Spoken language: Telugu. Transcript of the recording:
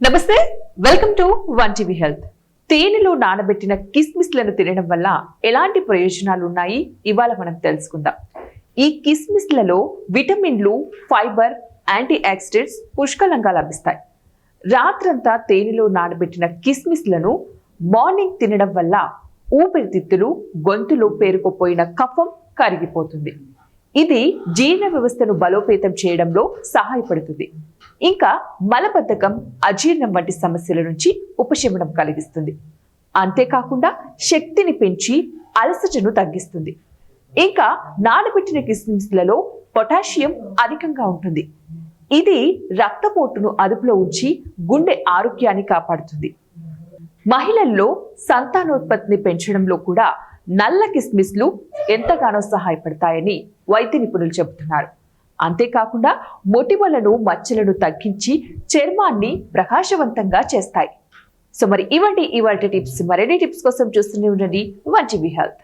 నమస్తే welcome to one TV health తేనెలో నానబెట్టిన కిస్మిస్లను తినడం వల్ల ఎలాంటి ప్రయోజనాలు ఉన్నాయి? ఇవాళ మనం తెలుసుకుందాం. ఈ కిస్మిస్లలో విటమిన్లు ఫైబర్ యాంటీ ఆక్సిడెంట్స్ పుష్కలంగా లభిస్తాయి. రాత్రంతా తేనెలో నానబెట్టిన కిస్మిస్లను మార్నింగ్ తినడం వల్ల ఊపిరితిత్తులు గొంతులో పేరుకుపోయిన కఫం కరిగిపోతుంది. ఇది జీర్ణ వ్యవస్థను బలోపేతం చేయడంలో సహాయపడుతుంది. ఇంకా మలబద్ధకం అజీర్ణం వంటి సమస్యల నుంచి ఉపశమనం కలిగిస్తుంది. అంతేకాకుండా శక్తిని పెంచి అలసటను తగ్గిస్తుంది. ఇంకా నానబెట్టిన కిస్మిస్లలో పొటాషియం అధికంగా ఉంటుంది. ఇది రక్తపోటును అదుపులో ఉంచి గుండె ఆరోగ్యాన్ని కాపాడుతుంది. మహిళల్లో సంతానోత్పత్తిని పెంచడంలో కూడా నల్ల కిస్మిస్లు ఎంతగానో సహాయపడతాయని వైద్య నిపుణులు చెబుతున్నారు. అంతేకాకుండా మొటిమలను మచ్చలను తగ్గించి చర్మాన్ని ప్రకాశవంతంగా చేస్తాయి. సో మరి ఇవంటి ఇవాళ టిప్స్. మరిన్ని టిప్స్ కోసం చూస్తూనే ఉండండి. మంచి టీవీ హెల్త్.